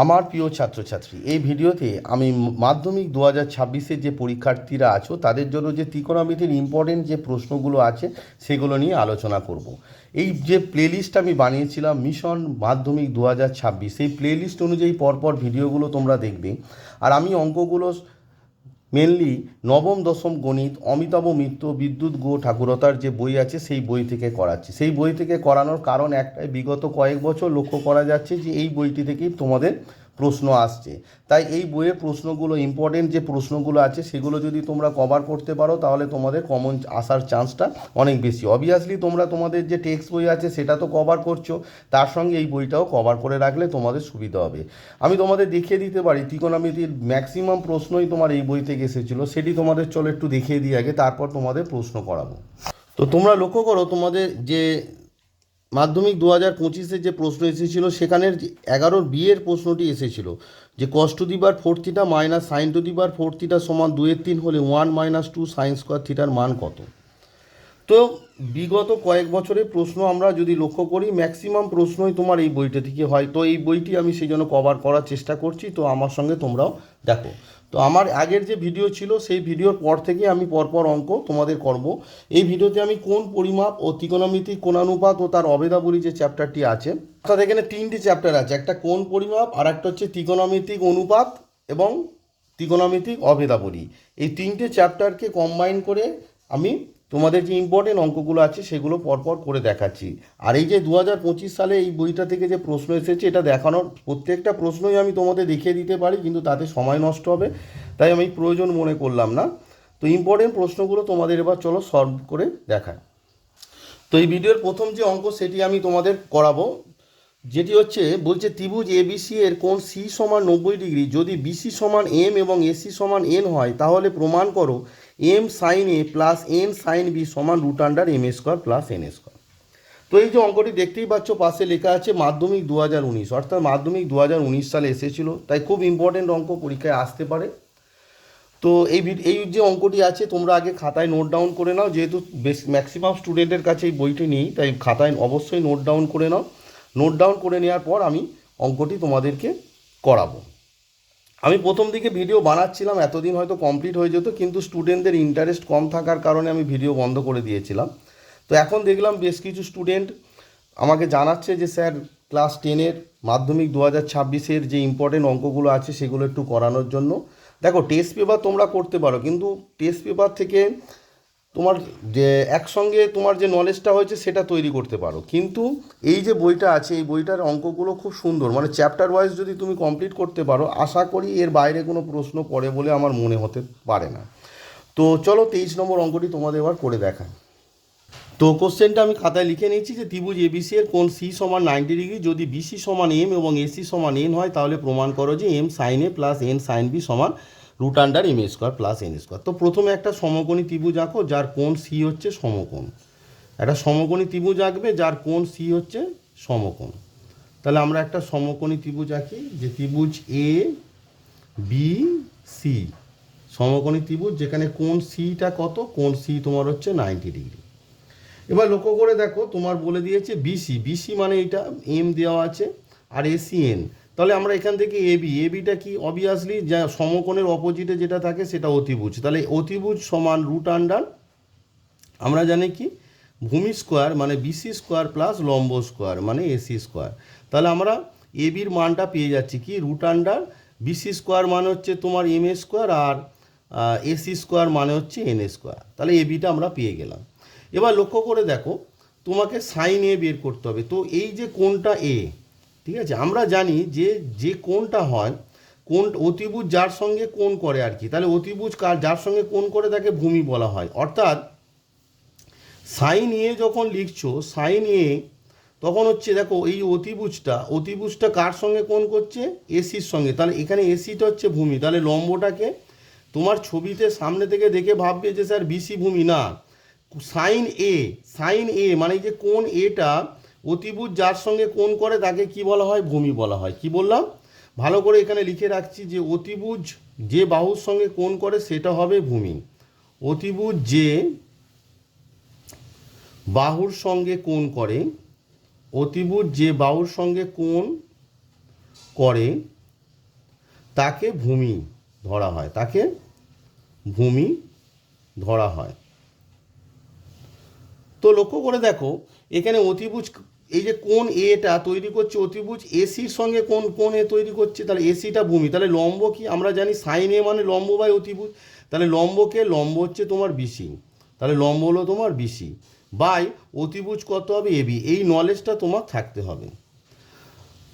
আমার প্রিয় ছাত্রছাত্রী, এই ভিডিওতে আমি মাধ্যমিক দু হাজার ছাব্বিশের যে পরীক্ষার্থীরা আছো, তাদের জন্য যে ত্রিকোণমিতির ইম্পর্টেন্ট যে প্রশ্নগুলো আছে, সেগুলো নিয়ে আলোচনা করব। এই যে প্লেলিস্ট আমি বানিয়েছিলাম মিশন মাধ্যমিক দু হাজার ছাব্বিশ, সেই প্লেলিস্ট অনুযায়ী পরপর ভিডিওগুলো তোমরা দেখবে। আর আমি অঙ্কগুলো মেনলি নবম, দশম গণিত, অমিতাভ মিত্র, বিদ্যুৎ গো, ঠাকুরতার যে বই আছে, সেই বই থেকে করাচ্ছি। সেই বই থেকে করানোর কারণ একটাই, বিগত কয়েক বছর লক্ষ্য করা যাচ্ছে যে, এই বইটি থেকেই তোমাদের প্রশ্ন আসছে। তাই এই বইয়ের প্রশ্নগুলো ইম্পর্টেন্ট যে প্রশ্নগুলো আছে, সেগুলো যদি তোমরা কভার করতে পারো, তাহলে তোমাদের কমন আসার চান্সটা অনেক বেশি। অবভিয়াসলি তোমরা তোমাদের যে টেক্সট বই আছে, সেটা তো কভার করছ। তার সঙ্গে এই বইটাও কভার করে রাখলে তোমাদের সুবিধা হবে। আমি তোমাদের দেখিয়ে দিতে পারি ত্রিকোণমিতির ম্যাক্সিমাম প্রশ্নই তোমার এই বই থেকে এসেছিল। সেটি তোমাদের চলো একটু দেখিয়ে দিই আগে, তারপর তোমাদের প্রশ্ন করাবো। তো তোমরা লক্ষ্য করো, তোমাদের যে মাধ্যমিক দু হাজার পঁচিশে যে প্রশ্ন এসেছিল, সেখানের এগারোর বিয়ের প্রশ্নটি এসেছিল যে কষ্ট দিবার four theta minus sine two দিবার ফোর থিটা সমান দুয়ের তিন হলে one minus two sine square থিটার মান কত? তো বিগত কয়েক বছরের প্রশ্ন আমরা যদি লক্ষ্য করি ম্যাক্সিমাম প্রশ্নই তোমার এই বইটা থেকে হয়। তো এই বইটি আমি সেই জন্য কভার করার চেষ্টা করছি। তো আমার সঙ্গে তোমরাও দেখো। তো আমার আগের যে ভিডিও ছিল, সেই ভিডিওর পর থেকে আমি পরপর অঙ্ক তোমাদের করব। এই ভিডিওতে আমি কোন পরিমাপ ও ত্রিকোণমিতিক কোণানুপাত ও তার অবেদাবলী যে চ্যাপ্টারটি আছে, অর্থাৎ এখানে তিনটি চ্যাপ্টার আছে, একটা কোন পরিমাপ আর একটা হচ্ছে ত্রিকোণমিতিক অনুপাত এবং ত্রিকোণমিতিক অভেদাবলী এই তিনটে চ্যাপ্টারকে কম্বাইন করে আমি তোমাদের যে ইম্পর্টেন্ট অঙ্কগুলো আছে, সেগুলো পরপর করে দেখাচ্ছি। আর এই যে দু হাজার পঁচিশ সালে এই বইটা থেকে যে প্রশ্ন এসেছে, এটা দেখানোর প্রত্যেকটা প্রশ্নই আমি তোমাদের দেখিয়ে দিতে পারি, কিন্তু তাতে সময় নষ্ট হবে, তাই আমি প্রয়োজন মনে করলাম না। তো ইম্পর্টেন্ট প্রশ্নগুলো তোমাদের এবার চলো সলভ করে দেখায় তো এই ভিডিওর প্রথম যে অঙ্ক, সেটি আমি তোমাদের করাবো। যেটি হচ্ছে, বলছে ত্রিভুজ এবিসি এর কোণ সি সমান নব্বই ডিগ্রি। যদি বিসি সমান এম এবং এসি সমান এন হয়, তাহলে প্রমাণ করো M sine A plus N sine B সমান root under M square plus N square তো এই যে অঙ্কটি দেখতেই পাচ্ছ, পাশে লেখা আছে মাধ্যমিক দু হাজার উনিশ, অর্থাৎ মাধ্যমিক দু হাজার উনিশ সালে এসেছিল, তাই খুব ইম্পর্টেন্ট অঙ্ক পরীক্ষায় আসতে পারে। তো এই এই যে অঙ্কটি আছে, তোমরা আগে খাতায় নোট ডাউন করে নাও, যেহেতু ম্যাক্সিমাম স্টুডেন্টের কাছে এই বইটি নেই, তাই খাতায় অবশ্যই নোট ডাউন করে নাও। নোট ডাউন করে নেওয়ার পর আমি অঙ্কটি তোমাদেরকে করাবো। আমি প্রথম দিকে ভিডিও বানাচ্ছিলাম, এতদিন হয়তো কমপ্লিট হয়ে যেত, কিন্তু স্টুডেন্টদের ইন্টারেস্ট কম থাকার কারণে আমি ভিডিও বন্ধ করে দিয়েছিলাম। তো এখন দেখলাম বেশ কিছু স্টুডেন্ট আমাকে জানাচ্ছে যে, স্যার ক্লাস টেনের মাধ্যমিক দু হাজার ছাব্বিশের যে ইম্পর্টেন্ট অঙ্কগুলো আছে, সেগুলো একটু করানোর জন্য। দেখো টেস্ট পেপার তোমরা করতে পারো, কিন্তু টেস্ট পেপার থেকে তোমার যে একসঙ্গে তোমার যে নলেজটা হয়েছে সেটা তৈরি করতে পারো। কিন্তু এই যে বইটা আছে, এই বইটার অঙ্কগুলো খুব সুন্দর। মানে চ্যাপ্টার ওয়াইজ যদি তুমি কমপ্লিট করতে পারো, আশা করি এর বাইরে কোনো প্রশ্ন পড়ে বলে আমার মনে হতে পারে না। তো চলো তেইশ নম্বর অঙ্কটি তোমাদের এবার করে দেখাই। তো কোশ্চেনটা আমি খাতায় লিখে নিয়েছি যে, ত্রিভুজ এবিসি এর কোন সি সমান নাইনটি ডিগ্রি যদি বিসি সমান এম এবং এসি সমান এন হয়, তাহলে প্রমাণ করো যে M sine A plus N sine B সমান root under M square plus N square তো প্রথমে একটা সমকোণী ত্রিভুজ আঁকো, যার কোণ সি হচ্ছে সমকোণ। একটা সমকোণী ত্রিভুজ আঁকবে, যার কোণ সি হচ্ছে সমকোণ। তাহলে আমরা একটা সমকোণী ত্রিভুজ আঁকি, যে ত্রিভুজ এ বি সি সমকোণী ত্রিভুজ যেখানে কোণ সিটা কত? কোণ সি তোমার হচ্ছে নাইনটি ডিগ্রি এবার লক্ষ্য করে দেখো, তোমার বলে দিয়েছে বিসি বিসি মানে এটা এম দেওয়া আছে, আর এসিএন তাহলে আমরা এখান থেকে এবি এবিটা কি অবভিয়াসলি যা সমকোণের অপোজিটে যেটা থাকে সেটা অতিভুজ। তাহলে অতিভুজ সমান রুট আন্ডার আমরা জানি কি? ভূমি স্কোয়ার মানে বিসি স্কোয়ার প্লাস লম্ব স্কোয়ার মানে এসি স্কোয়ার তাহলে আমরা এবির মানটা পেয়ে যাচ্ছি কি? রুট আন্ডার বিসি স্কোয়ার মানে হচ্ছে তোমার এম এ স্কোয়ার আর এসি স্কোয়ার মানে হচ্ছে এন স্কোয়ার তাহলে এবিটা আমরা পেয়ে গেলাম। এবার লক্ষ্য করে দেখো, তোমাকে সাইন এ বের করতে হবে। তো এই যে কোনটা এ ঠিক আছে? আমরা জানি যে যে কোনটা হয় কোন অতিভুজ যার সঙ্গে কোন করে আর কি। তাহলে অতিভুজ কার, যার সঙ্গে কোন করে তাকে ভূমি বলা হয়। অর্থাৎ, সাইন এ যখন লিখছো, সাইন এ তখন হচ্ছে, দেখো, এই অতিভুজটা অতিভুজটা কার সঙ্গে কোন করছে? এসির সঙ্গে। তাহলে এখানে এসিটা হচ্ছে ভূমি। তাহলে লম্বটাকে তোমার ছবিতে সামনে থেকে দেখে ভাববে যে, স্যার বিসি ভূমি না। সাইন এ সাইন এ মানে যে কোন এটা অতিভুজ যার সঙ্গে কোন করে তাকে কি বলা হয়? ভূমি বলা হয়। কি বললাম? ভালো করে এখানে লিখে রাখছি যে অতিভুজ যে বাহুর সঙ্গে কোন করে সেটা হবে ভূমি। অতিভুজ যে বাহুর সঙ্গে কোণ করে অতিভুজ যে বাহুর সঙ্গে কোণ করে, তাকে ভূমি ধরা হয়। তাকে ভূমি ধরা হয়। তো লক্ষ্য করে দেখো, এখানে অতিভুজ এই যে কোন এটা তৈরি করছে অতিভুজ এসির সঙ্গে কোন কোন এ তৈরি করছে, তাহলে এসিটা ভূমি। তাহলে লম্ব কি? আমরা জানি সাইন এ মানে লম্ব বাই অতিভুজ। তাহলে লম্বকে লম্ব হচ্ছে তোমার বিসি তাহলে লম্ব হলো তোমার বিসি বাই, অতিভুজ কত হবে? এবি এই নলেজটা তোমার থাকতে হবে।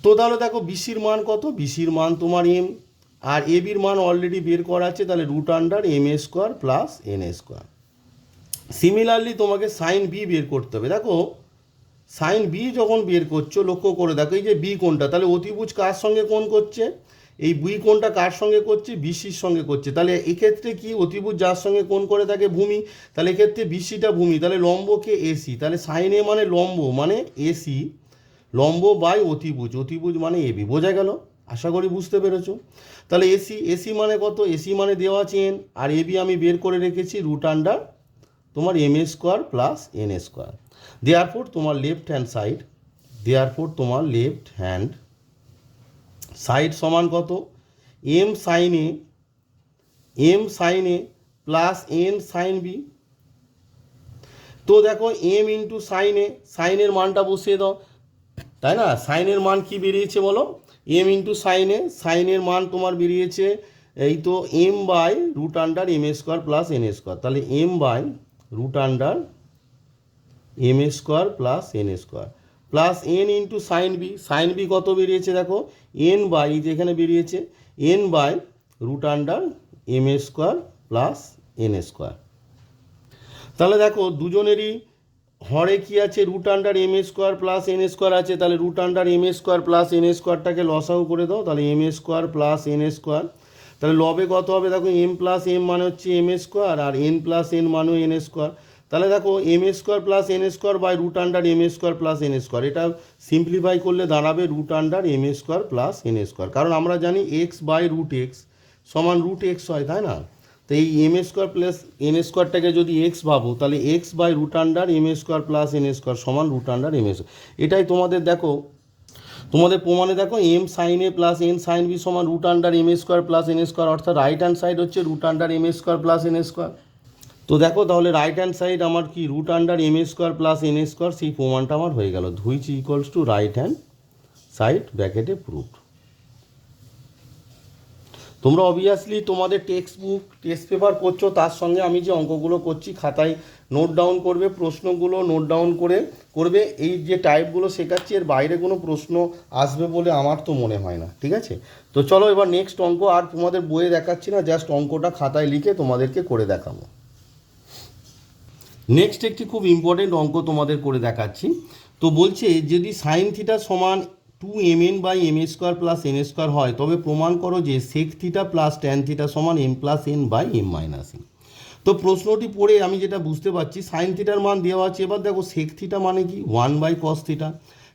তো তাহলে দেখো বিসির মান কত? বিসির মান তোমার এম আর এবির মান অলরেডি বের করা আছে, তাহলে root under M A square plus N A square similarly তোমাকে সাইন বি বের করতে হবে। দেখো সাইন বি যখন বের করছ, লক্ষ্য করে দেখো, এই যে বি কোনটা তাহলে অতিভুজ কার সঙ্গে কোন করছে? এই বি কোনটা কার সঙ্গে করছে? বিসির সঙ্গে করছে। তাহলে এক্ষেত্রে কি অতিভুজ যার সঙ্গে কোন করে থাকে? ভূমি। তাহলে এক্ষেত্রে বিসিটা ভূমি। তাহলে লম্বকে এসি তাহলে সাইন এ মানে লম্ব মানে এসি লম্ব বাই অতিভুজ। অতিভুজ মানে এবি বোঝা গেল? আশা করি বুঝতে পেরেছ? তাহলে এসি এসি মানে কত? এসি মানে দেওয়া চেন। আর এবি আমি বের করে রেখেছি রুট আন্ডার তোমার M A square plus N A square. Therefore তোমার left hand side therefore তোমার লেফট হ্যান্ড সাইড সমান কত? M sine A M sine A plus N sine B তো দেখো এম ইন্টু সাইন এ সাইনের মানটা বসিয়ে দাও। তাই না? সাইনের মান কি বেরিয়েছে বলো? এম ইন্টু সাইনে সাইনের মান তোমার বেরিয়েছে এই তো M by root under M square plus N square তাহলে M by root under M square plus N square plus N into sine B sine B কত বেরিয়েছে দেখো? এন বাই যেখানে বেরিয়েছে N by root under M square plus N square তাহলে দেখো, দুজনেরই হরে কি আছে? Root under M square plus N square আছে। তাহলে root under M square plus N স্কোয়ারটাকে লসাও করে দাও। তাহলে M square plus N square তাহলে লবে কত হবে? দেখো এম প্লাস এম মানে হচ্ছে এম স্কোয়ার আর এন প্লাস এন মানে এন স্কোয়ার তাহলে দেখো M square plus N square by root under M square plus N square এটা সিম্পলিফাই করলে দাঁড়াবে root under M square plus N square কারণ আমরা জানি এক্স বাই রুট এক্স সমান রুট এক্স হয়, তাই না? তো এই এম স্কোয়ার প্লাস এন স্কোয়ারটাকে যদি এক্স ভাবো, তাহলে X by root under M square plus N square সমান রুট আন্ডার এম এটাই তোমাদের দেখো, তোমাদের প্রমাণে দেখো M sine A plus N sine B সমান root under M square plus N square অর্থাৎ রাইট হ্যান্ড সাইড হচ্ছে root under M square plus N square তো দেখো তাহলে রাইট হ্যান্ড সাইড আমার কি root under M square plus N square সেই প্রমাণটা আমার হয়ে গেল। Which equals to right hand side ব্র্যাকেটে প্রুফ তোমরা অবভিয়াসলি তোমাদের টেক্সট বুক টেস্ট পেপার করছ, তার সঙ্গে আমি যে অঙ্কগুলো করছি, খাতায় নোট ডাউন করবে, প্রশ্নগুলো নোট ডাউন করে করবে, এই যে টাইপগুলো শেখাচ্ছি, এর বাইরে কোনো প্রশ্ন আসবে বলে আমার তো মনে হয় না, ঠিক আছে? তো চলো এবার নেক্সট অঙ্ক, আর তোমাদের বইয়ে দেখাচ্ছি না জাস্ট অঙ্কটা খাতায় লিখে তোমাদেরকে করে দেখাবো। নেক্সট একটি খুব ইম্পর্টেন্ট অঙ্ক তোমাদের করে দেখাচ্ছি। তো বলছে, যদি সাইন থিটা সমান two M N by M square plus N square হয়, তবে প্রমাণ করো যে sec theta plus tan theta সমান M plus N by M minus N তো প্রশ্নটি পড়ে আমি যেটা বুঝতে পারছি সাইন থিটার মান দেওয়া আছে, এবার দেখো সেক থিটা মানে কি? One by cos theta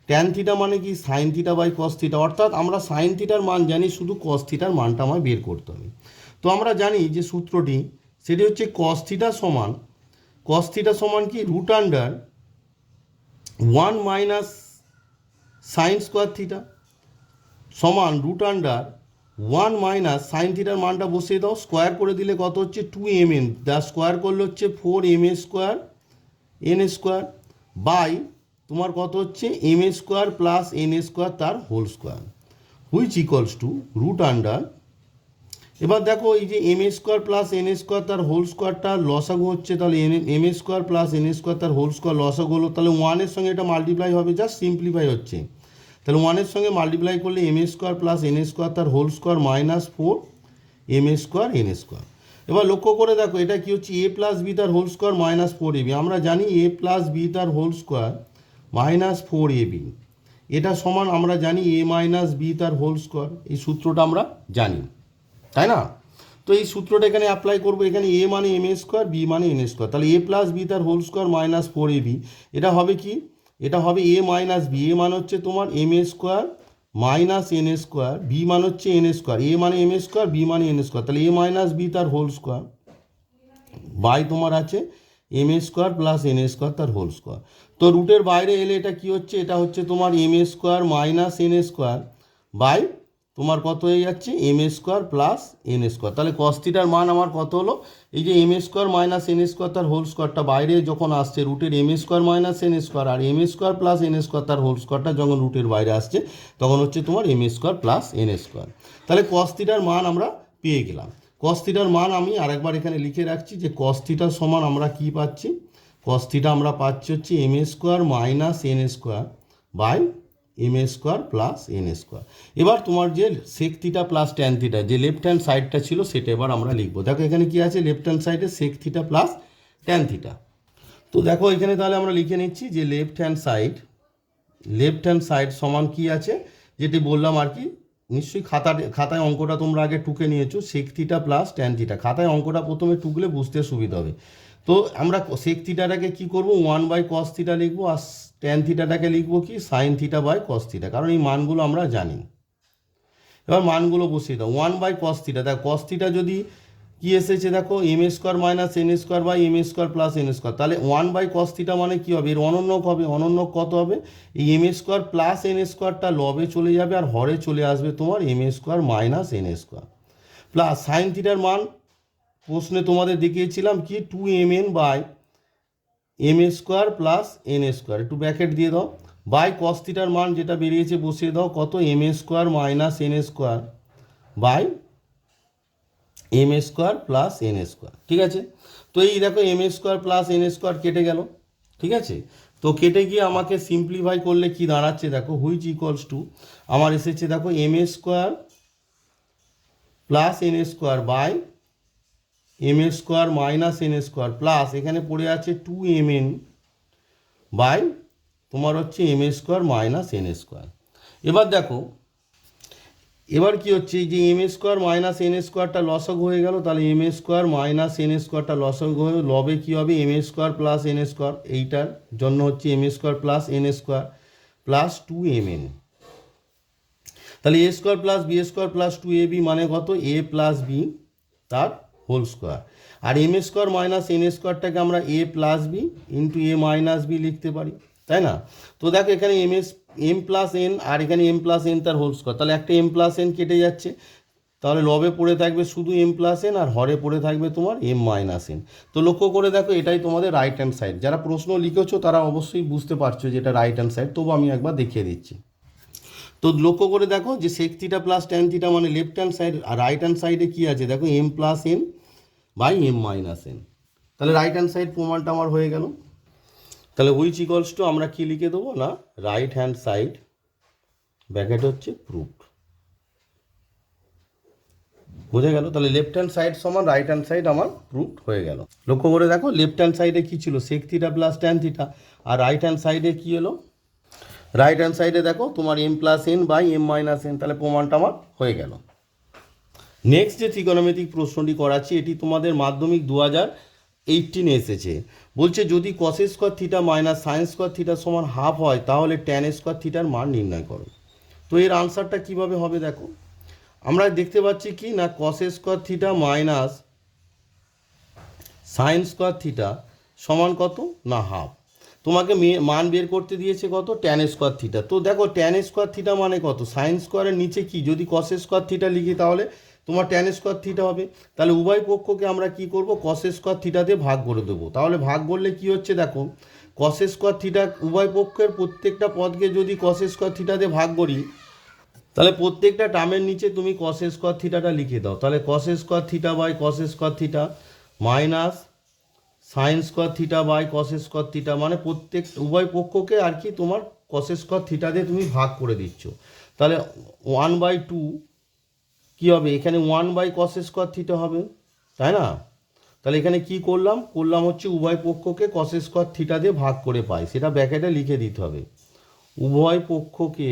tan theta মানে কি? Sine theta by cos theta অর্থাৎ আমরা সাইন থিটার মান জানি, শুধু কস থিটার মানটা আমায় বের করতে হবে। তো আমরা জানি যে সূত্রটি, সেটি হচ্ছে কস থিটা সমান কস থিটা সমান কি? Root under one minus sine square theta সমান root under one minus sine থিটার মানটা বসিয়ে দাও। স্কোয়ার করে দিলে কত হচ্ছে? টু এম এন যা স্কোয়ার করলে হচ্ছে four M A square N square by তোমার কত হচ্ছে? M A square plus N square তার whole square which equals to root under এবার দেখো এই যে M A square plus N A square তার হোল স্কোয়ারটা লসাগু হচ্ছে, তাহলে N M A square plus N A square তার হোল স্কোয়ার লসাগু হলো, তাহলে ওয়ানের সঙ্গে এটা মাল্টিপ্লাই হবে জাস্ট সিম্পলিফাই হচ্ছে। তাহলে ওয়ানের সঙ্গে মাল্টিপ্লাই করলে M A square plus N A square তার whole square minus four M A square N A square এবার লক্ষ্য করে দেখো, এটা কি হচ্ছে? এ প্লাস বি তার whole square minus four AB আমরা জানি এ প্লাস বি তার whole square minus four AB এটা সমান আমরা জানি এ মাইনাস বি তার হোল স্কোয়ার এই সূত্রটা আমরা জানি। তাই না? তো এই সূত্রটা এখানে অ্যাপ্লাই করব। এখানে এ মানে এম এ স্কোয়ার বি মানে এন এ স্কোয়ার তাহলে এ প্লাস বি তার whole square minus four A B এটা হবে কি? এটা হবে এ মাইনাস বি এ মানে হচ্ছে তোমার M A square minus N A square B মানে হচ্ছে এন এ স্কোয়ার এ মানে এম এ স্কোয়ার বি মানে এন এ স্কোয়ার তাহলে এ মাইনাস বি তার হোল স্কোয়ার বাই তোমার আছে M A square plus N A square তার হোল স্কোয়ার তো রুটের বাইরে এলে এটা কি হচ্ছে? এটা হচ্ছে তোমার M A square minus N A square by তোমার কত হয়ে যাচ্ছে? M A square plus N square তাহলে কস্তিটার মান আমার কত হলো? এই যে M A square minus N square তার হোল স্কোয়ারটা বাইরে যখন আসছে রুটের M A square minus N square আর M A square plus N square তার হোল স্কোয়ারটা যখন রুটের বাইরে আসছে, তখন হচ্ছে তোমার M A square plus N square তাহলে কস্তিটার মান আমরা পেয়ে গেলাম। কস্তিটার মান আমি আরেকবার এখানে লিখে রাখছি যে কস্তিটার সমান আমরা কি পাচ্ছি? কস্তিটা আমরা পাচ্ছি হচ্ছে M A square minus N square by M square plus N square এবার তোমার যে sec theta plus tan theta যে লেফট হ্যান্ড সাইডটা ছিল, সেটা এবার আমরা লিখব। দেখো এখানে কি আছে? লেফট হ্যান্ড সাইডে sec theta plus tan theta তো দেখো এখানে তাহলে আমরা লিখে নিচ্ছি যে left hand side left hand side সমান কি আছে? যেটি বললাম আর কি, নিশ্চয়ই খাতা খাতায় অঙ্কটা তোমরা আগে টুকে নিয়েছো sec theta plus tan theta খাতায় অঙ্কটা প্রথমে টুকলে বুঝতে সুবিধা হবে। তো আমরা সেক থিটাটাকে কী করব? ওয়ান বাই কস থিটা লিখব আর ট্যান থিটাটাকে লিখব কি? Sine theta by cos theta কারণ এই মানগুলো আমরা জানি। এবার মানগুলো বসিয়ে দাও। ওয়ান বাই কস থিটা দেখো কস থিটা যদি কি এসেছে? দেখো M square minus N square by M square plus N square তাহলে ওয়ান বাই কস থিটা মানে কী হবে? এর অনন্যক হবে। অনন্যক কত হবে? এই এম স্কোয়ার প্লাস এন স্কোয়ারটা লবে চলে যাবে আর হরে চলে আসবে তোমার M square minus N square plus sine থিটার মান প্রশ্নে তোমাদের দেখিয়েছিলাম কি? Two M N by M A square plus N A square একটু ব্র্যাকেট দিয়ে দাও। বাই কস থিটার মান যেটা বেরিয়েছে বসিয়ে দাও। কত? M A square minus N A square by M A square plus N A square ঠিক আছে? তো এই দেখো M A square plus N A square কেটে গেল। ঠিক আছে? তো কেটে গিয়ে আমাকে সিম্পলিফাই করলে কি দাঁড়াচ্ছে দেখো? হুইচ ইকলস টু আমার এসেছে দেখো M A square plus N A square by M square minus N square plus এখানে পড়ে আছে টু এম এন বাই তোমার হচ্ছে M square minus N square এবার দেখো এবার কি হচ্ছে যে এম স্কোয়ার মাইনাস এন স্কোয়ারটা লসক হয়ে গেল তাহলে M A square minus N স্কোয়ারটা লসক হয়ে লবে কী হবে M A square plus N square এইটার জন্য হচ্ছে M A square plus N square plus two M N তাহলে A square plus B square plus two A B মানে কত এ প্লাস বি তার হোল স্কোয়ার আর এম স্কোয়ার মাইনাস এন স্কোয়ারটাকে আমরা A plus B into A minus B লিখতে পারি, তাই না? তো দেখো এখানে M S M plus N আর এখানে এম প্লাস এন তার হোল স্কোয়ার তাহলে একটা এম প্লাস এন কেটে যাচ্ছে। তাহলে লবে পড়ে থাকবে শুধু এম প্লাস এন আর হরে পড়ে থাকবে তোমার এম মাইনাস এন তো লক্ষ্য করে দেখো এটাই তোমাদের রাইট হ্যান্ড সাইড যারা প্রশ্ন লিখেছো তারা অবশ্যই বুঝতে পারছ যে এটা রাইট হ্যান্ড সাইড তবু আমি একবার দেখিয়ে দিচ্ছি। তো লক্ষ্য করে দেখো যে sec theta plus tan theta মানে লেফট হ্যান্ড সাইড আর রাইট হ্যান্ড সাইডে কী আছে? দেখো M plus N by M minus N তাহলে রাইট হ্যান্ড সাইড প্রমাণটা আমার হয়ে গেল। তাহলে উইচ ইকলস টু আমরা কি লিখে দেবো? না রাইট হ্যান্ড সাইড ব্যাকেট হচ্ছে প্রুফ বোঝা গেল? তাহলে লেফট হ্যান্ড সাইড সমান রাইট হ্যান্ড সাইড আমার প্রুফ হয়ে গেল। লক্ষ্য করে দেখো লেফট হ্যান্ড সাইডে কী ছিল? Sec theta plus tan theta আর রাইট হ্যান্ড সাইডে কী এলো? রাইট হ্যান্ড সাইডে দেখো, তোমার M plus N by M minus N তাহলে প্রমাণটা আমার হয়ে গেল। নেক্সট যে ত্রিকোণমিতিক প্রশ্নটি করাচ্ছি, এটি তোমাদের মাধ্যমিক দু হাজার এইটিনে এসেছে। বলছে, যদি cos square theta minus sine square থিটার সমান হাফ হয়, তাহলে ট্যান স্কোয়ার থিটার মান নির্ণয় করো। তো এর আনসারটা কীভাবে হবে দেখো? আমরা দেখতে পাচ্ছি কি না cos square theta minus sine square theta সমান কত না হাফ তোমাকে মান বের করতে দিয়েছে কত? ট্যান স্কোয়ার থিটা তো দেখো ট্যান স্কোয়ার থিটা মানে কত? সাইন স্কোয়ারের নিচে কি? যদি কস স্কোয়ার থিটা লিখি তাহলে তোমার ট্যান স্কোয়ার থিটা হবে। তাহলে উভয় পক্ষকে আমরা কি করব? কস স্কোয়ার থিটা দিয়ে ভাগ করে দেবো। তাহলে ভাগ করলে কি হচ্ছে দেখো কস স্কোয়ার থিটা উভয় পক্ষের প্রত্যেকটা পদকে যদি কস স্কোয়ার থিটা দিয়ে ভাগ করি, তাহলে প্রত্যেকটা টার্মের নিচে তুমি কস স্কোয়ার থিটাটা লিখে দাও। তাহলে cos square theta by cos square theta minus sine square theta by cos square theta মানে প্রত্যেক উভয় পক্ষকে আর কি তোমার কস স্কোয়ার থিটা দিয়ে তুমি ভাগ করে দিচ্ছ। তাহলে ওয়ান বাই টু কী হবে? এখানে one by cos square theta হবে, তাই না? তাহলে এখানে কি করলাম? করলাম হচ্ছে উভয় পক্ষকে কস স্কোয়ার থিটা দিয়ে ভাগ করে পাই। সেটা ব্যাকেটে লিখে দিতে হবে। উভয় পক্ষকে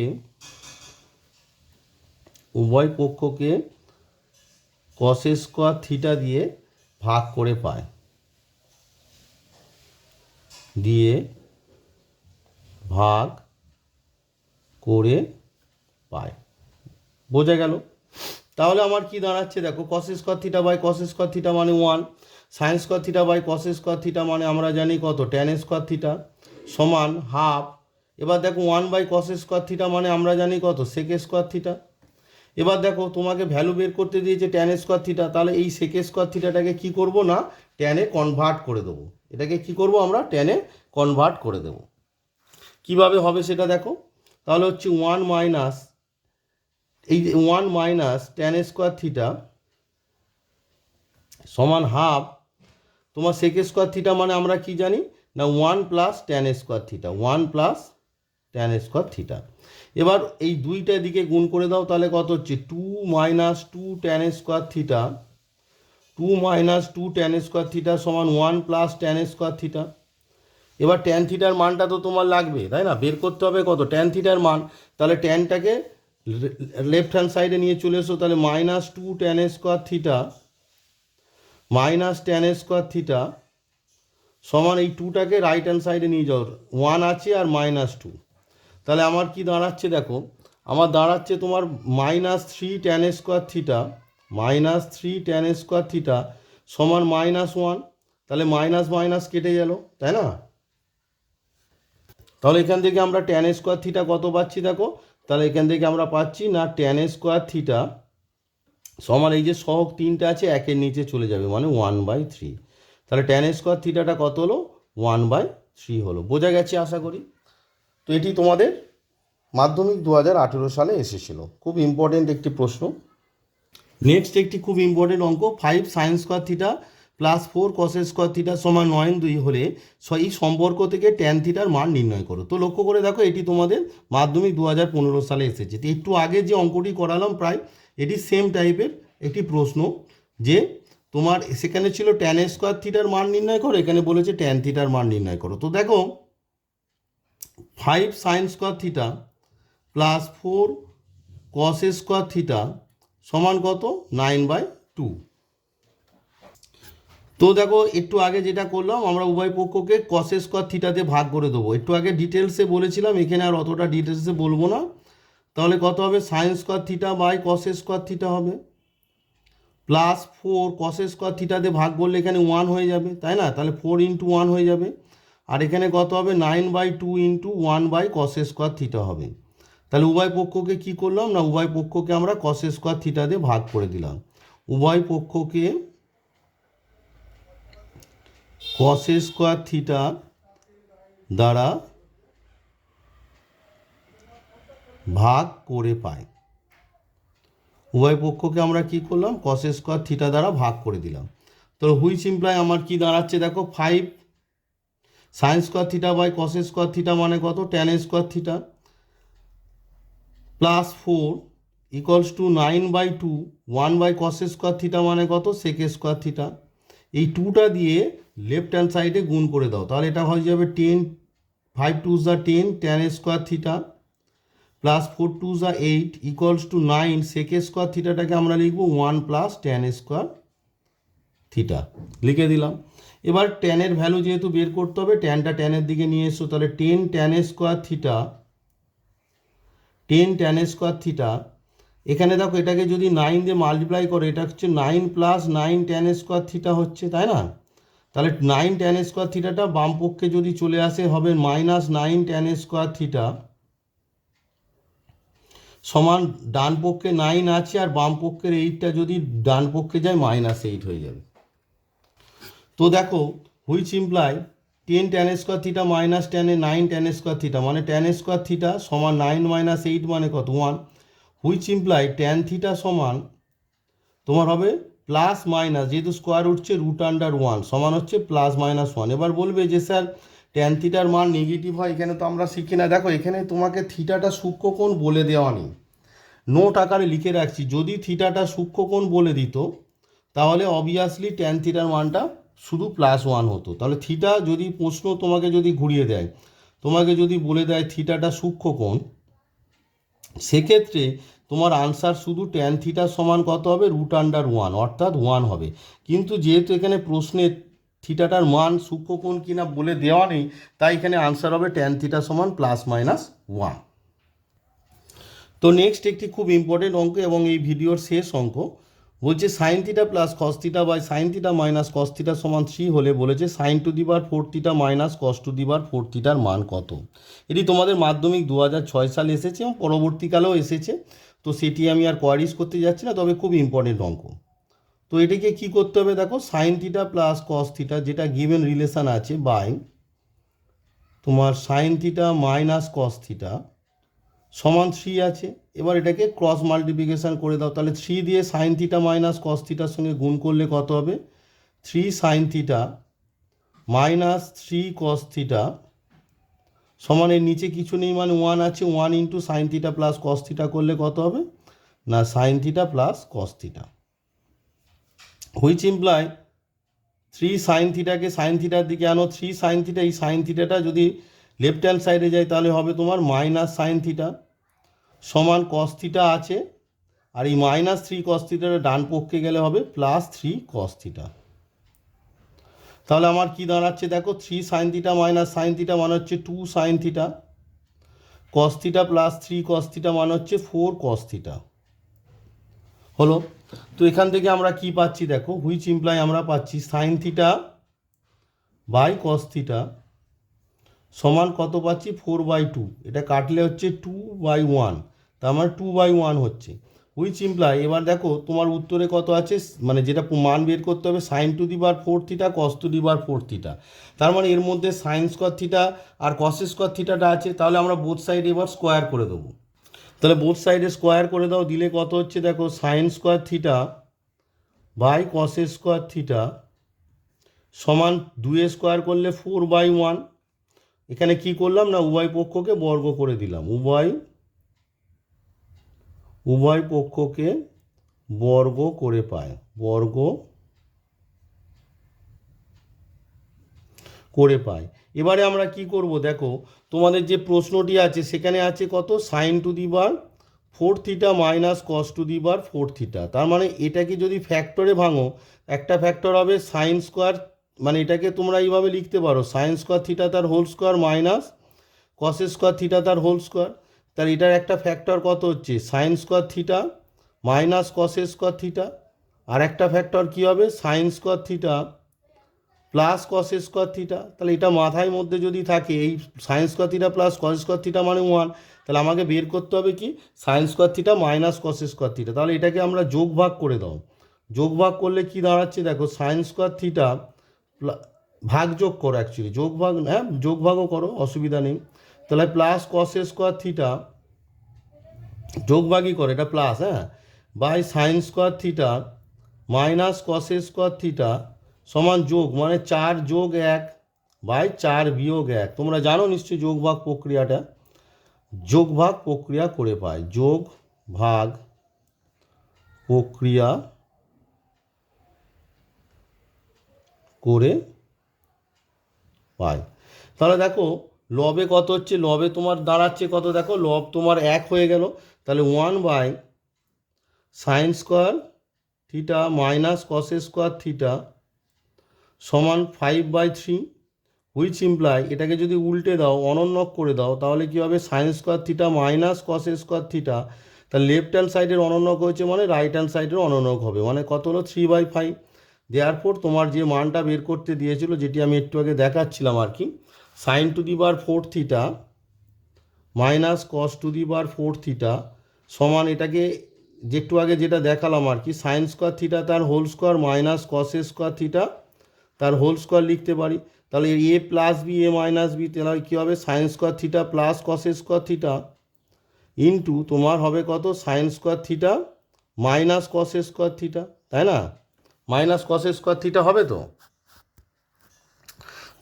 উভয় পক্ষকে কস স্কোয়ার থিটা দিয়ে ভাগ করে পায়। দিয়ে ভাগ করে পায়। বোঝা গেল? তাহলে আমার কি দাঁড়াচ্ছে দেখো cos square theta by cos square theta মানে one sine square theta by cos square theta মানে আমরা জানি কত? ট্যান স্কোয়ার থিটা সমান হাফ এবার দেখো one by cos square theta মানে আমরা জানি কত? সেক স্কোয়ার থিটা এবার দেখো তোমাকে ভ্যালু বের করতে দিয়েছে ট্যান স্কোয়ার থিটা তাহলে এই সেকে স্কোয়ার থিটাটাকে কী করব না? ট্যানে কনভার্ট করে দেবো। এটাকে কি করব আমরা? টেনে কনভার্ট করে দেব। কীভাবে হবে সেটা দেখো। তাহলে হচ্ছে ওয়ান মাইনাস এই যে one minus tan square theta সমান হাফ তোমার সেক স্কোয়ার থিটা মানে আমরা কি জানি? না one plus tan square theta one plus tan square theta এবার এই দুইটা দিকে গুণ করে দাও, তাহলে কত হচ্ছে? Two minus two tan square theta two minus two tan square theta সমান one plus tan square theta. এবার ট্যান থিটার মানটা তো তোমার লাগবে, তাই না? বের করতে হবে কত? ট্যান থিটার মান। তাহলে ট্যানটাকে লেফট হ্যান্ড সাইডে নিয়ে চলে এসো, তাহলে minus two tan square theta, minus tan square theta সমান এই টুটাকে রাইট হ্যান্ড সাইডে নিয়ে যাও। ওয়ান আছে আর মাইনাস টু। তাহলে আমার কি দাঁড়াচ্ছে দেখো? আমার দাঁড়াচ্ছে তোমার minus three tan square theta minus three tan square theta সমান মাইনাস ওয়ান। তাহলে মাইনাস মাইনাস কেটে গেল, তাই না? তাহলে এখান থেকে আমরা ট্যান স্কোয়ার থিটা কত পাচ্ছি দেখো? তাহলে এখান থেকে আমরা পাচ্ছি না ট্যান স্কোয়ার থিটা সমান এই যে সহক তিনটা আছে, একের নিচে চলে যাবে মানে ওয়ান বাই থ্রি। তাহলে ট্যান স্কোয়ার থিটাটা কত হলো? ওয়ান বাই থ্রি হলো। বোঝা গেছে আশা করি? তো এটি তোমাদের মাধ্যমিক দু হাজার আঠেরো সালে এসেছিল। খুব ইম্পর্টেন্ট একটি প্রশ্ন। নেক্সট একটি খুব ইম্পর্টেন্ট অঙ্ক five sine square theta plus four কসের square theta সমান নয়ন দুই হলে এই সম্পর্ক থেকে ট্যান থিটার মান নির্ণয় করো। তো লক্ষ্য করে দেখো, এটি তোমাদের মাধ্যমিক দু হাজার পনেরো সালে এসেছে। তো একটু আগে যে অঙ্কটি করালাম প্রায়, এটি সেম টাইপের একটি প্রশ্ন যে তোমার সেখানে ছিল ট্যান স্কোয়ার থিটার মান নির্ণয় করো, এখানে বলেছে ট্যান থিটার মান নির্ণয় করো। তো দেখো five sine square theta plus four cos square theta সমান কত? নাইন বাই টু তো দেখো, একটু আগে যেটা করলাম, আমরা উভয় পক্ষকে কসে স্কোয়ার থিটাতে ভাগ করে দেবো। একটু আগে ডিটেলসে বলেছিলাম, এখানে আর অতটা ডিটেলসে বলব না। তাহলে কত হবে? সাইন স্কোয়ার থিটা বাই কসে স্কোয়ার থিটা হবে। প্লাস ফোর কসে স্কোয়ার থিটাতে ভাগ করলে এখানে ওয়ান হয়ে যাবে, তাই না? তাহলে ফোর ইন্টু ওয়ান হয়ে যাবে। আর এখানে কত হবে? Nine by two into one by কসে square theta হবে। তাহলে উভয় পক্ষকে কি করলাম না উভয় পক্ষকে আমরা কস স্কোয়ার থিটা দিয়ে ভাগ করে দিলাম। উভয় পক্ষকে কস স্কোয়ার থিটা দ্বারা ভাগ করে পাই। উভয় পক্ষকে আমরা কি করলাম? কস স্কোয়ার থিটা দ্বারা ভাগ করে দিলাম। তো হুইচ ইমপ্লাই আমার কি দাঁড়াচ্ছে দেখো five sine square theta by cos square theta মানে কত? Tan square theta plus four equals to nine by two one by cos square theta মানে কত? সেক স্কোয়ার থিটা এই টুটা দিয়ে লেফট হ্যান্ড সাইডে গুণ করে দাও। তাহলে এটা হয়ে যাবে টেন ফাইভ টু যা ten tan square theta plus four two যা eight equals to nine sec square থিটাটাকে আমরা লিখব one plus tan square theta লিখে দিলাম। এবার টেনের ভ্যালু যেহেতু বের করতে হবে টেনটা টেনের দিকে নিয়ে এসো। তাহলে ten tan square theta ten tan square theta এখানে দেখো এটাকে যদি নাইন দিয়ে মাল্টিপ্লাই করে, এটা হচ্ছে nine plus nine tan square theta হচ্ছে, তাই না? তাহলে নাইন ট্যান স্কোয়ার থিটাটা বাম পক্ষে যদি চলে আসে, হবে minus nine tan square theta সমান ডান পক্ষে নাইন আছে আর বাম পক্ষের এইটটা যদি ডান পক্ষে যায় মাইনাস এইট হয়ে যাবে। তো দেখো which imply ten tan square theta minus টেনে নাইন ট্যান স্কোয়ার থিটা মানে ট্যান স্কোয়ার থিটা সমান নাইন মাইনাস এইট মানে কত? One which imply tan theta সমান, তোমার হবে প্লাস মাইনাস যেহেতু স্কোয়ার উঠছে রুট আন্ডার ওয়ান সমান হচ্ছে প্লাস মাইনাস ওয়ান এবার বলবে যে, স্যার ট্যান থিটার মান নেগেটিভ হয়, এখানে তো আমরা শিখি না। দেখো, এখানে তোমাকে থিটাটা সূক্ষ্মকোণ বলে দেওয়া নেই। নোট আকারে লিখে রাখছি, যদি থিটাটা সূক্ষ্মকোণ বলে দিত, তাহলে অবভিয়াসলি ট্যান থিটার মানটা শুধু প্লাস ওয়ান হতো। তাহলে থিটা যদি প্রশ্ন তোমাকে যদি ঘুরিয়ে দেয়, তোমাকে যদি বলে দেয় থিটাটা সূক্ষ্মকোণ সেক্ষেত্রে তোমার আনসার শুধু ট্যান থিটার সমান কত হবে? রুট আন্ডার ওয়ান অর্থাৎ ওয়ান হবে। কিন্তু যেহেতু এখানে প্রশ্নে থিটাটার মান সূক্ষ্মকোণ কিনা বলে দেওয়া নেই, তাই এখানে আনসার হবে ট্যান থিটা সমান প্লাস মাইনাস ওয়ান তো নেক্সট একটি খুব ইম্পর্টেন্ট অঙ্ক এবং এই ভিডিওর শেষ অঙ্ক। বলছে sine theta plus cos theta by sine theta minus cos theta সমান থ্রি হলে বলেছে sine to the power four theta minus cos to the power four থিটার মান কত? এটি তোমাদের মাধ্যমিক দু হাজার ছয় সালে এসেছে এবং পরবর্তীকালেও এসেছে। তো সেটি আমি আর কোয়ারিজ করতে যাচ্ছি না, তবে খুব ইম্পর্টেন্ট অঙ্ক। তো এটাকে কি করতে হবে দেখো sine theta plus cos theta যেটা গিভেন রিলেশন আছে বাই তোমার sine theta minus cos theta সমান থ্রি আছে। এবার এটাকে ক্রস মাল্টিপ্লিকেশান করে দাও। তাহলে থ্রি দিয়ে সাইন থিটা মাইনাস কস থিটার সঙ্গে গুণ করলে কত হবে? Three sine theta minus three cos theta সমানের নিচে কিছু নেই মানে ওয়ান আছে one into sine theta plus cos theta করলে কত হবে? না sine theta plus cos theta which imply three sine থিটাকে sine থিটার দিকে আনো। থ্রি সাইন থিটা এই সাইন থিটাটা যদি লেফট হ্যান্ড সাইডে যায় তাহলে হবে তোমার মাইনাস সাইন থিটা সমান কস আছে। আর এই মাইনাস থ্রি কস থিটাটা ডান পক্ষে গেলে হবে প্লাস থ্রি কস থিটা তাহলে আমার কি দাঁড়াচ্ছে দেখো three sine theta minus sine theta মানে হচ্ছে two sine theta cos plus three cos মানে হচ্ছে ফোর কস হলো? তো এখান থেকে আমরা কি পাচ্ছি দেখো হুইচ ইমপ্লাই আমরা পাচ্ছি সাইন থিটা বাই কস সমান কত পাচ্ছি? ফোর বাই টু এটা কাটলে হচ্ছে টু বাই ওয়ান তার মানে টু বাই ওয়ান হচ্ছে। হুইচ ইমপ্লাই এবার দেখো, তোমার উত্তরে কত আছে? মানে যেটা মান বের করতে হবে sine to the power four theta cos to the power four theta তার মানে এর মধ্যে সাইন স্কোয়ার থিটা আর কস স্কোয়ার থিটাটা আছে, তাহলে আমরা বোথ সাইড এবার স্কোয়ার করে দেবো। তাহলে বোথ সাইডে স্কোয়ার করে দাও, দিলে কত হচ্ছে? দেখো sine square theta by cos square theta সমান দুয়ে স্কোয়ার করলে ফোর বাই ওয়ান এখানে কি করলাম না উভয় পক্ষকে বর্গ করে দিলাম? উভয় উভয় পক্ষকে বর্গ করে পায়। বর্গ করে পায়। এবারে আমরা কি করব? দেখো, তোমাদের যে প্রশ্নটি আছে, সেখানে আছে কত? Sine to the power four theta minus cos to the power four theta তার মানে এটাকে যদি ফ্যাক্টরে ভাঙো, একটা ফ্যাক্টর হবে সাইন স্কোয়ার মানে এটাকে তোমরা এইভাবে লিখতে পারো। সাইন স্কোয়ার থিটা তার whole square minus cos square theta তার হোল স্কোয়ার তার এটার একটা ফ্যাক্টর কত হচ্ছে? Sine square theta minus cos square theta আর একটা ফ্যাক্টর কী হবে? Sine square theta plus cos square theta তাহলে এটা মাথায় মধ্যে যদি থাকে, এই sine square theta plus cos square theta মানে ওয়ান তাহলে আমাকে বের করতে হবে কি? Sine square theta minus cos square theta তাহলে এটাকে আমরা যোগ ভাগ করে দাও যোগ ভাগ করলে কি দাঁড়াচ্ছে? দেখো সাইন স্কোয়ার থিটা ভাগ যোগ করো অ্যাকচুয়ালি যোগ ভাগ হ্যাঁ যোগ ভাগও করো, অসুবিধা নেই। তাহলে প্লাস কস স্কোয়ার থিটা যোগ ভাগই করো, এটা প্লাস হ্যাঁ by sine square theta minus cos square theta সমান যোগ মানে চার যোগ এক বাই চার বিয়োগ এক। তোমরা জানো নিশ্চয়ই যোগ ভাগ প্রক্রিয়াটা? যোগ ভাগ প্রক্রিয়া করে পায়। যোগ ভাগ প্রক্রিয়া করে পায়। তাহলে দেখো, লবে কত হচ্ছে? লবে তোমার দাঁড়াচ্ছে কত? দেখো, লব তোমার এক হয়ে গেল। তাহলে one by sine square theta minus cos square theta সমান five by three which imply এটাকে যদি উল্টে দাও অনন্যক করে দাও, তাহলে কী হবে? Sine square theta minus cos square theta তাহলে লেফট হ্যান্ড সাইডের অনন্যক হয়েছে মানে রাইট হ্যান্ড সাইডের অনন্যক হবে। মানে কত হলো? থ্রি বাই ফাইভ দেওয়ার পর তোমার যে মানটা বের করতে দিয়েছিল, যেটি আমি একটু আগে দেখাচ্ছিলাম আর কি sine to the power four theta minus cos to the power four theta সমান এটাকে একটু আগে যেটা দেখালাম আর কি সাইন স্কোয়ার থিটা তার whole square minus cos square theta তার হোল স্কোয়ার লিখতে পারি। তাহলে A plus B A minus B তাহলে কী হবে? Sine square theta plus cos square theta into তোমার হবে কত? Sine square theta minus cos এ স্কোয়ার থিটা তাই না? মাইনাস কস স্কোয়ার থিটা হবে তো?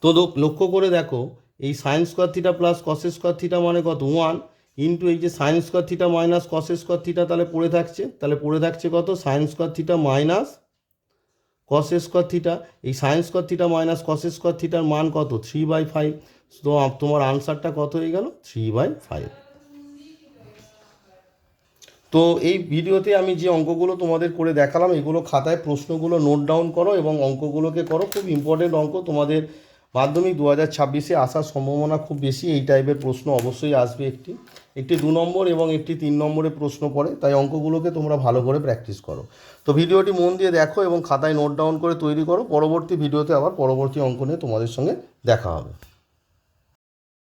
তো লোক- লক্ষ্য করে দেখো, এই sine square theta plus cos square theta মানে কত? ওয়ান ইন্টু এই যে sine square theta minus cos square theta তাহলে পড়ে থাকছে। তাহলে পড়ে থাকছে কত? Sine square theta minus cos square theta এই sine square theta minus cos square থিটার মান কত? থ্রি বাই ফাইভ তো তোমার আনসারটা কত হয়ে গেল? থ্রি বাই ফাইভ তো এই ভিডিওতে আমি যে অঙ্কগুলো তোমাদের করে দেখালাম, এগুলো খাতায় প্রশ্নগুলো নোট ডাউন করো এবং অঙ্কগুলোকে করো। খুব ইম্পর্টেন্ট অঙ্ক। তোমাদের মাধ্যমিক দু হাজার ছাব্বিশে আসার সম্ভাবনা খুব বেশি। এই টাইপের প্রশ্ন অবশ্যই আসবে একটি। একটি দু নম্বর এবং একটি তিন নম্বরে প্রশ্ন পড়ে। তাই অঙ্কগুলোকে তোমরা ভালো করে প্র্যাকটিস করো। তো ভিডিওটি মন দিয়ে দেখো এবং খাতায় নোট ডাউন করে তৈরি করো। পরবর্তী ভিডিওতে আবার পরবর্তী অঙ্ক নিয়ে তোমাদের সঙ্গে দেখা হবে।